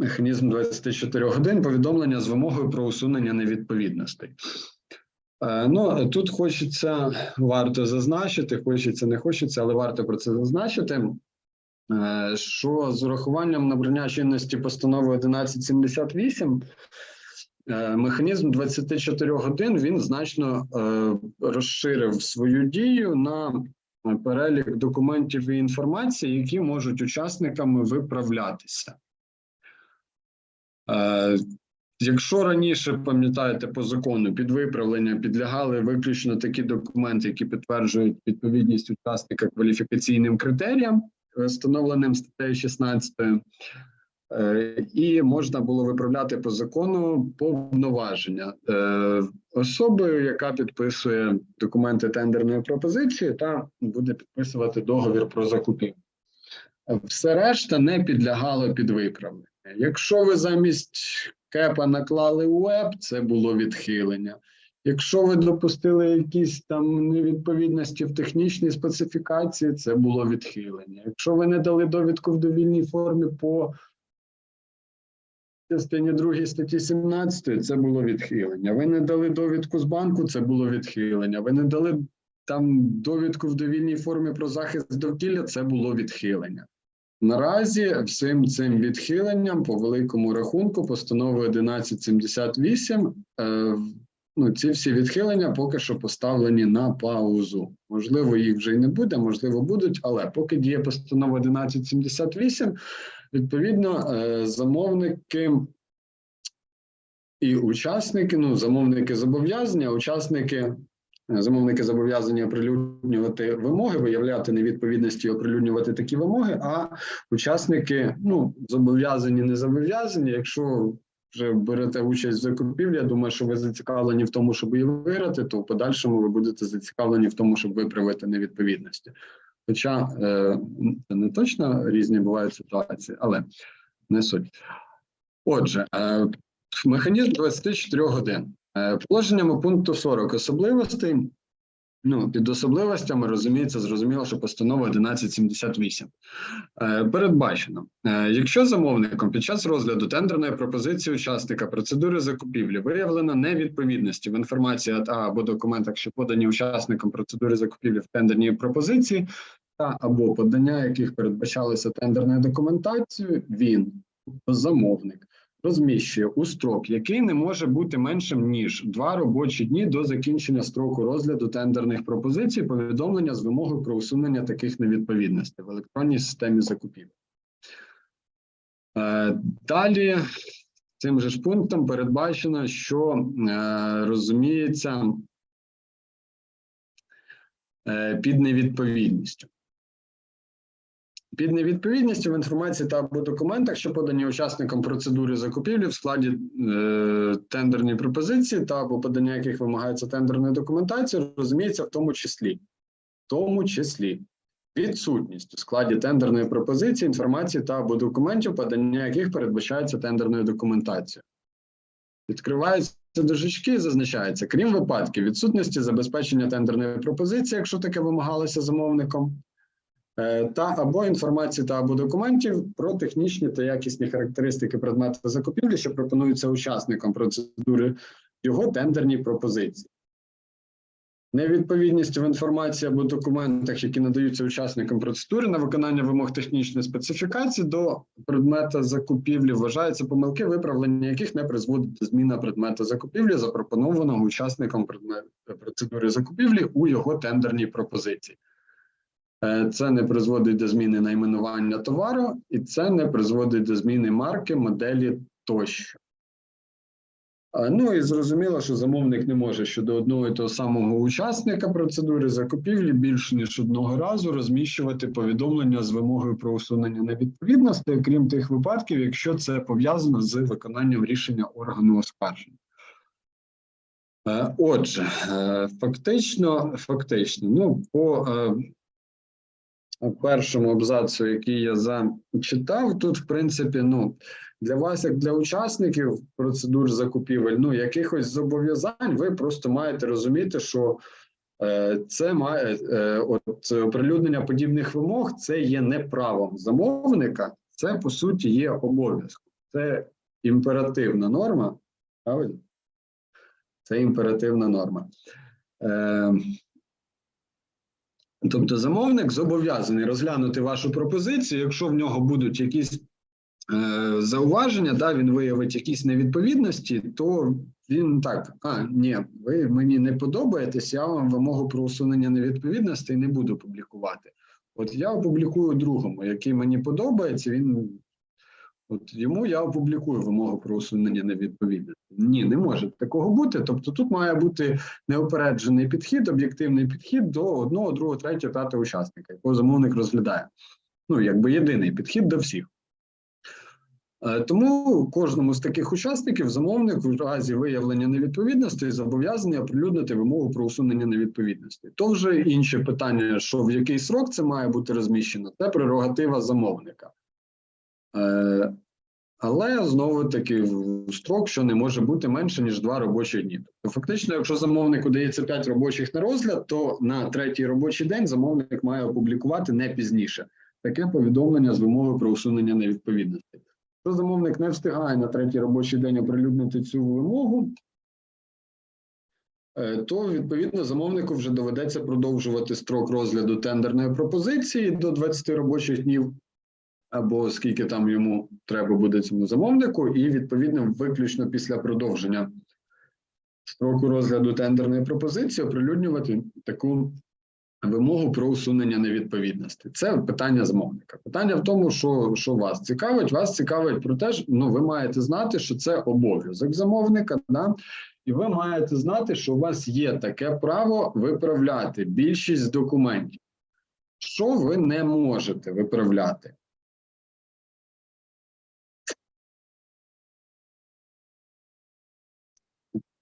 механізм 24 годин повідомлення з вимогою про усунення невідповідностей. Е, Ну, тут хочеться, варто зазначити, хочеться, не хочеться, але варто про це зазначити, е, що з урахуванням набрання чинності постанови 1178 е, механізм 24 годин він значно розширив свою дію на перелік документів і інформації, які можуть учасниками виправлятися. Е, Якщо раніше пам'ятаєте по закону під виправлення підлягали виключно такі документи, які підтверджують відповідність учасника кваліфікаційним критеріям, встановленим статтею 16, е, і можна було виправляти по закону повноваження е, особи, яка підписує документи тендерної пропозиції, та буде підписувати договір про закупівлю. Все решта не підлягало під виправлення. Якщо ви замість кепа наклали УЕП, це було відхилення. Якщо ви допустили якісь там невідповідності в технічній специфікації, це було відхилення. Якщо ви не дали довідку в довільній формі по частині 2 статті 17, це було відхилення. Ви не дали довідку з банку, це було відхилення. Ви не дали там довідку в довільній формі про захист довкілля, це було відхилення. Наразі всім цим відхиленням по великому рахунку постанови 1178 е, ну, ці всі відхилення поки що поставлені на паузу. Можливо, їх вже й не буде, можливо, будуть, але поки діє постанова 1178, відповідно, е, замовники і учасники, ну, замовники зобов'язання, учасники Замовники зобов'язані оприлюднювати вимоги, виявляти невідповідності, і оприлюднювати такі вимоги. А учасники ну зобов'язані, не зобов'язані. Якщо вже берете участь в закупівлі, я думаю, що ви зацікавлені в тому, щоб її виграти, то в подальшому ви будете зацікавлені в тому, щоб виправити невідповідності. Хоча е, це не точно різні бувають ситуації, але не суть. Отже, е, механізм 24 годин. Е, Положеннями пункту 40 особливостей. Ну, під особливостями розуміється, зрозуміло, що постанова 1178 е, передбачено, е, якщо замовником під час розгляду тендерної пропозиції учасника процедури закупівлі виявлено невідповідності в інформації та або документах, що подані учасником процедури закупівлі в тендерній пропозиції, та або подання, яких передбачалося тендерною документацією, він, тобто замовник, розміщує у строк, який не може бути меншим ніж два робочі дні до закінчення строку розгляду тендерних пропозицій, повідомлення з вимогою про усунення таких невідповідностей в електронній системі закупівель. Е, Далі цим же ж пунктом передбачено, що е, розуміється е, під невідповідністю. Під невідповідністю в інформації та або документах, що подані учасникам процедури закупівлі в складі е, тендерної пропозиції та або подання яких вимагається тендерної документації, розуміється в тому числі, в тому числі відсутність у складі тендерної пропозиції інформації та або документів, подання яких передбачається тендерною документацією. Відкриваються дужечки, зазначається, крім випадків відсутності забезпечення тендерної пропозиції, якщо таке вимагалося замовником. Е, та або інформації та або документів про технічні та якісні характеристики предмету закупівлі, що пропонуються учасникам процедури його тендерній пропозиції. Невідповідність в інформації або документах, які надаються учасникам процедури на виконання вимог технічної специфікації до предмета закупівлі, вважаються помилки, виправлення яких не призводить до зміни предмета закупівлі, запропонованого учасникам процедури закупівлі у його тендерній пропозиції. Е, Це не призводить до зміни найменування товару, і це не призводить до зміни марки, моделі тощо. Е, Ну і зрозуміло, що замовник не може щодо одного і того самого учасника процедури закупівлі більше ніж одного разу розміщувати повідомлення з вимогою про усунення невідповідності, крім тих випадків, якщо це пов'язано з виконанням рішення органу оскарження. Е, Отже, фактично, фактично, ну по першому абзацу, який я зачитав, тут, в принципі, ну для вас, як для учасників процедур закупівель, ну якихось зобов'язань, ви просто маєте розуміти, що е, це має е, от оприлюднення подібних вимог, це є не правом замовника, це по суті є обов'язком. це імперативна норма, правильно? Це імперативна норма. Е, тобто замовник зобов'язаний розглянути вашу пропозицію, якщо в нього будуть якісь е, зауваження, да, він виявить якісь невідповідності, то він так: а, ні, ви мені не подобаєтесь, я вам вимогу про усунення невідповідностей не буду публікувати. От я опублікую другому, який мені подобається, він От йому я опублікую вимогу про усунення невідповідності. Ні, не може такого бути. Тобто тут має бути неупереджений підхід, об'єктивний підхід до одного, другого, третього, п'ятого учасника, якого замовник розглядає. Ну, якби єдиний підхід до всіх. Е, Тому кожному з таких учасників замовник в разі виявлення невідповідності зобов'язаний оприлюднити вимогу про усунення невідповідності. То вже інше питання, що в який срок це має бути розміщено, це прерогатива замовника. Е, але знову таки строк, що не може бути менше ніж два робочі дні. Тобто, фактично, якщо замовнику дається 5 робочих на розгляд, то на третій робочий день замовник має опублікувати не пізніше таке повідомлення з вимогою про усунення невідповідності. Якщо замовник не встигає на третій робочий день оприлюднити цю вимогу, е, то відповідно замовнику вже доведеться продовжувати строк розгляду тендерної пропозиції до 20 робочих днів або скільки там йому треба буде цьому замовнику, і відповідно виключно після продовження строку розгляду тендерної пропозиції оприлюднювати таку вимогу про усунення невідповідності. Це питання замовника. Питання в тому, що, що вас цікавить. Вас цікавить про те, що ну ви маєте знати, що це обов'язок замовника, да? і ви маєте знати, що у вас є таке право виправляти більшість документів. Що ви не можете виправляти?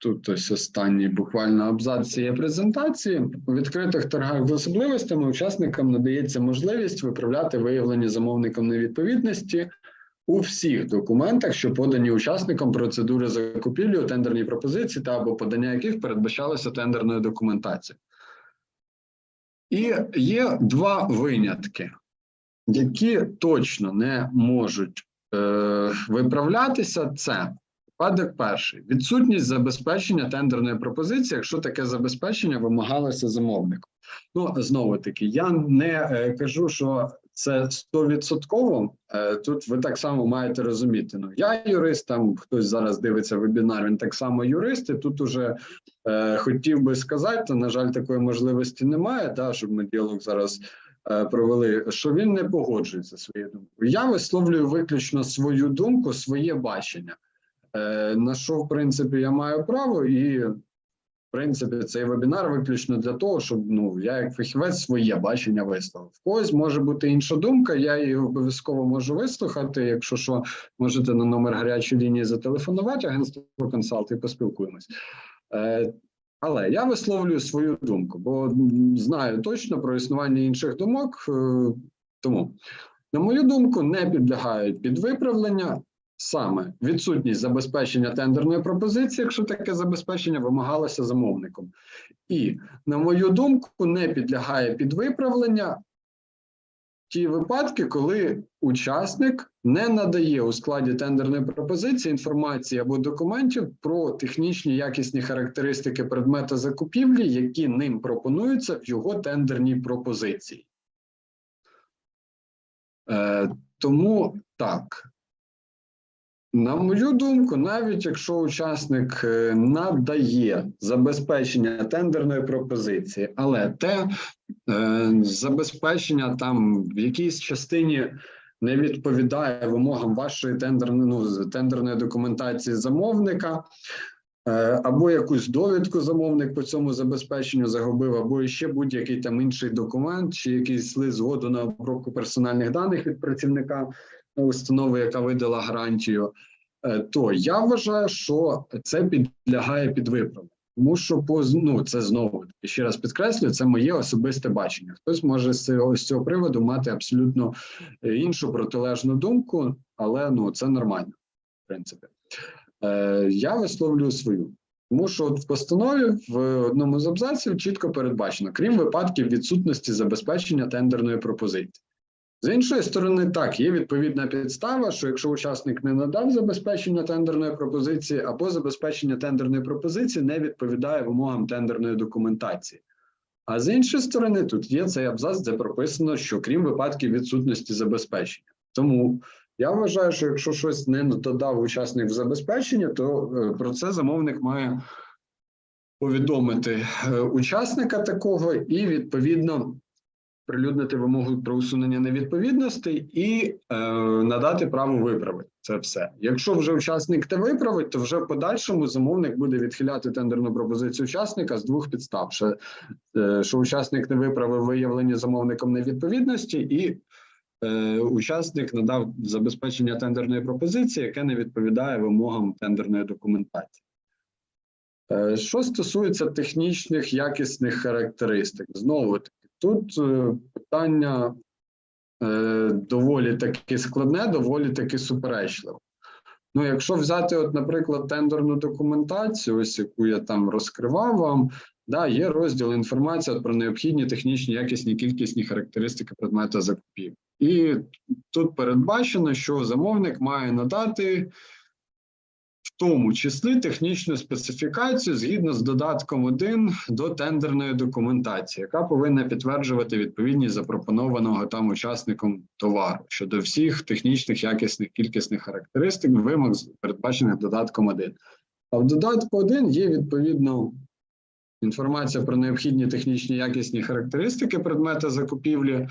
Тут ось останній буквально абзац цієї презентації. У відкритих торгах з особливостями учасникам надається можливість виправляти виявлені замовником невідповідності у всіх документах, що подані учасникам процедури закупівлі у тендерній пропозиції та або подання яких передбачалося тендерною документацією. І є два винятки, які точно не можуть е, виправлятися. Це Випадок перший відсутність забезпечення тендерної пропозиції, якщо таке забезпечення вимагалося замовником. Ну знову таки, я не е, кажу, що це стовідсотково. Е, тут ви так само маєте розуміти. Ну я юрист, там хтось зараз дивиться вебінар, він так само юрист. І тут уже е, хотів би сказати, на жаль, такої можливості немає. Да, щоб ми діалог зараз. е, Провели, що він не погоджується своєю думкою. Я висловлюю виключно свою думку, своє бачення. Е, на що, в принципі, я маю право, і в принципі цей вебінар виключно для того, щоб ну я як фахівець своє бачення висловив. В когось може бути інша думка. Я її обов'язково можу вислухати. Якщо що, можете на номер гарячої лінії зателефонувати, агентство консалт і поспілкуємось. Е, але я висловлюю свою думку, бо знаю точно про існування інших думок. е, Тому, на мою думку, не підлягають під виправлення саме відсутність забезпечення тендерної пропозиції, якщо таке забезпечення вимагалося замовником. І, на мою думку, не підлягає під виправлення ті випадки, коли учасник не надає у складі тендерної пропозиції інформації або документів про технічні якісні характеристики предмета закупівлі, які ним пропонуються в його тендерній пропозиції. Е, тому так. На мою думку, навіть якщо учасник е, надає забезпечення тендерної пропозиції, але те е, забезпечення там в якійсь частині не відповідає вимогам вашої тендерної, ну, тендерної документації замовника, е, або якусь довідку замовник по цьому забезпеченню загубив, або ще будь-який там інший документ, чи якийсь лист згоду на обробку персональних даних від працівника установи, яка видала гарантію, е, то я вважаю, що це підлягає під виправлення. Тому що по ну, це знову ще раз підкреслюю, це моє особисте бачення. Хтось може з цього, з цього приводу мати абсолютно е, іншу протилежну думку, але ну це нормально, в принципі. Е, я висловлюю свою. Тому що от в постанові в одному з абзаців чітко передбачено, крім випадків відсутності забезпечення тендерної пропозиції. З іншої сторони, так, є відповідна підстава, що якщо учасник не надав забезпечення тендерної пропозиції або забезпечення тендерної пропозиції не відповідає вимогам тендерної документації. А з іншої сторони, тут є цей абзац, де прописано, що крім випадків відсутності забезпечення. Тому я вважаю, що якщо щось не додав учасник в забезпечення, то е, про це замовник має повідомити е, учасника такого і відповідно прилюднити вимогу про усунення невідповідностей і е, надати право виправити це все. Якщо вже учасник не виправить, то вже в подальшому замовник буде відхиляти тендерну пропозицію учасника з двох підстав: що, е, що учасник не виправив виявлені замовником невідповідності, і е, учасник надав забезпечення тендерної пропозиції, яке не відповідає вимогам тендерної документації. Е, Що стосується технічних якісних характеристик, знову тут е, питання е, доволі таки складне, доволі таки суперечливе. Ну, якщо взяти, от, наприклад, тендерну документацію, ось яку я там розкривав вам, да, є розділ інформація про необхідні технічні, якісні, кількісні характеристики предмета закупівлі. І тут передбачено, що замовник має надати тому числі технічну специфікацію згідно з додатком 1 до тендерної документації, яка повинна підтверджувати відповідність запропонованого там учасником товару щодо всіх технічних, якісних, кількісних характеристик, вимог, передбачених додатком 1. А в додатку 1 є відповідно інформація про необхідні технічні якісні характеристики предмета закупівлі.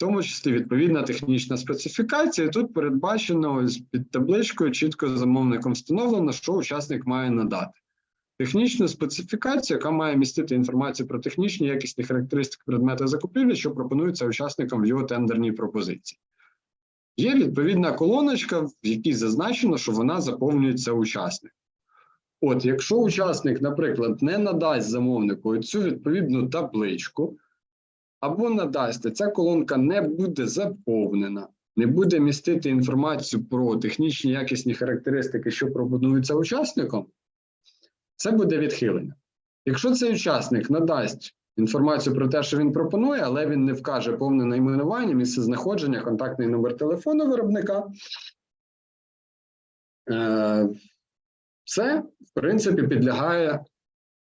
Тому числі відповідна технічна специфікація. Тут передбачено під табличкою чітко замовником встановлено, що учасник має надати. Технічну специфікацію, яка має містити інформацію про технічні якісні характеристики предмета закупівлі, що пропонується учасникам в його тендерній пропозиції. Є відповідна колоночка, в якій зазначено, що вона заповнюється учасником. От, якщо учасник, наприклад, не надасть замовнику цю відповідну табличку, або надасть, ця колонка не буде заповнена, не буде містити інформацію про технічні якісні характеристики, що пропонуються учасником, це буде відхилення. Якщо цей учасник надасть інформацію про те, що він пропонує, але він не вкаже повне найменування, місце знаходження, контактний номер телефону виробника, е, це, в принципі, підлягає,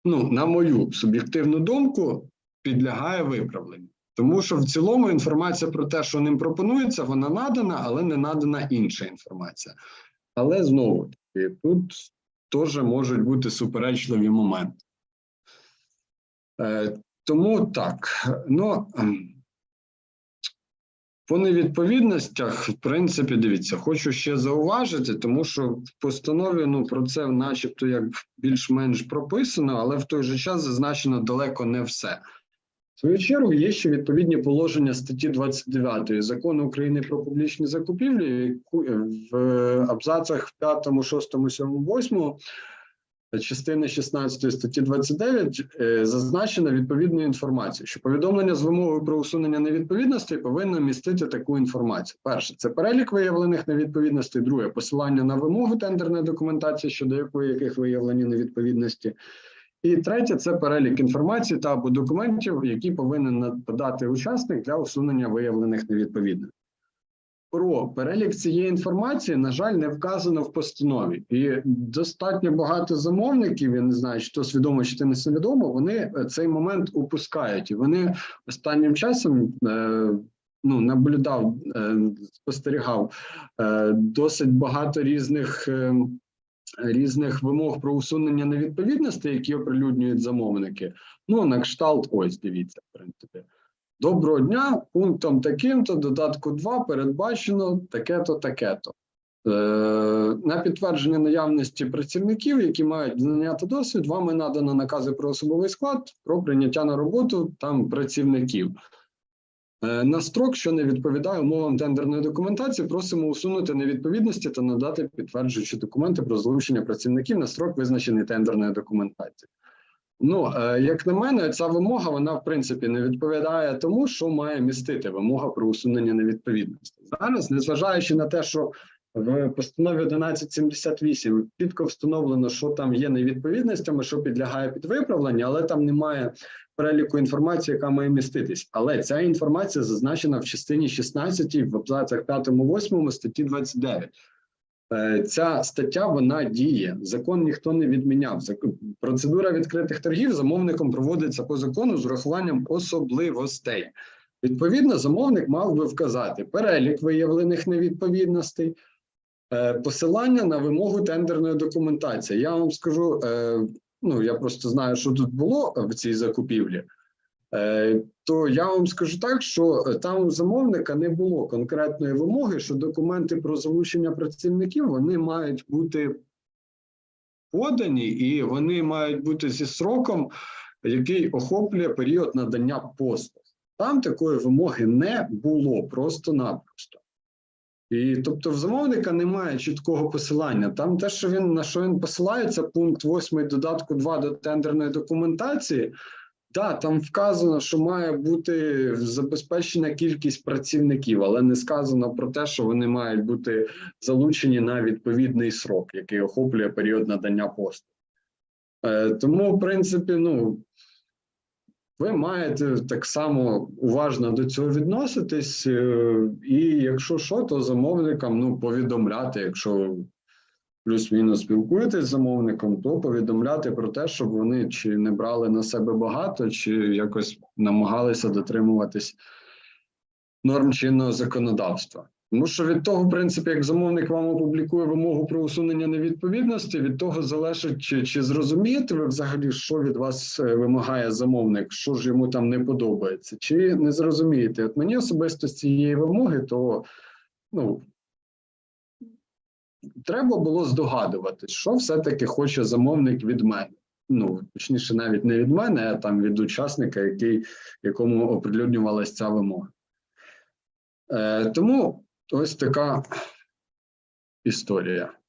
ну, на мою суб'єктивну думку, підлягає виправленню. Тому що в цілому інформація про те, що ним пропонується, вона надана, але не надана інша інформація. Але знову таки, тут теж можуть бути суперечливі моменти. Е, тому так, ну ем, по невідповідностях, в принципі, дивіться, хочу ще зауважити, тому що в постанові ну, про це начебто як більш-менш прописано, але в той же час зазначено далеко не все. Свою чергу є ще відповідні положення статті 29 закону України про публічні закупівлі, е, в абзацах 5, 6, 7, 8 частини 16 статті 29 е, зазначена відповідну інформацію, що повідомлення з вимогою про усунення невідповідностей повинно містити таку інформацію. Перше, це перелік виявлених невідповідностей. Друге, посилання на вимогу тендерної документації, щодо якої яких виявлені невідповідності. І третє це перелік інформації та або документів, які повинен подати учасник для усунення виявлених невідповідностей. Про перелік цієї інформації, на жаль, не вказано в постанові, і достатньо багато замовників. Я не знаю, чи то свідомо, чи то не свідомо. Вони цей момент упускають, і вони останнім часом е, ну наблюдав, е, спостерігав е, досить багато різних. Різних вимог про усунення невідповідностей, які оприлюднюють замовники. Ну, на кшталт, ось дивіться, в принципі. Доброго дня, пунктом таким-то, додатку 2 передбачено таке-то, таке-то. Е, на підтвердження наявності працівників, які мають знання та досвід, вами надано накази про особовий склад, про прийняття на роботу там працівників. Е, на строк, що не відповідає умовам тендерної документації, просимо усунути невідповідності та надати підтверджуючі документи про залучення працівників на строк, визначений тендерною документацією. Ну, е, як на мене, ця вимога вона в принципі не відповідає тому, що має містити вимога про усунення невідповідності. Зараз, незважаючи на те, що в постанові 1178 чітко встановлено, що там є невідповідностями, що підлягає під виправлення, але там немає переліку інформації, яка має міститись. Але ця інформація зазначена в частині 16 в абзацах 5-8 статті 29. Е, Ця стаття вона діє. Закон ніхто не відміняв. Процедура відкритих торгів замовником проводиться по закону з урахуванням особливостей. Відповідно, замовник мав би вказати перелік виявлених невідповідностей, е, посилання на вимогу тендерної документації. Я вам скажу, е, ну я просто знаю, що тут було в цій закупівлі. Е, То я вам скажу так, що е, там у замовника не було конкретної вимоги, що документи про залучення працівників вони мають бути подані і вони мають бути зі сроком, який охоплює період надання послуг. Там такої вимоги не було просто-напросто. І тобто в замовника немає чіткого посилання. Там те, що він на що він посилається, пункт 8 додатку 2 до тендерної документації. Да, там вказано, що має бути забезпечена кількість працівників, але не сказано про те, що вони мають бути залучені на відповідний срок, який охоплює період надання послуг. Е, тому, в принципі, ну ви маєте так само уважно до цього відноситись, е, і якщо що, то замовникам ну повідомляти, якщо плюс-мінус спілкуєтесь з замовником, то повідомляти про те, щоб вони чи не брали на себе багато, чи якось намагалися дотримуватись норм чинного законодавства. Тому що від того, в принципі, як замовник вам опублікує вимогу про усунення невідповідності, від того залежить, чи, чи зрозумієте ви взагалі, що від вас е, вимагає замовник, що ж йому там не подобається, чи не зрозумієте. От мені особисто з цієї вимоги, то ну треба було здогадуватись, що все-таки хоче замовник від мене. Ну, точніше, навіть не від мене, а там від учасника, який, якому оприлюднювалася ця вимога. Е, тому ось така історія.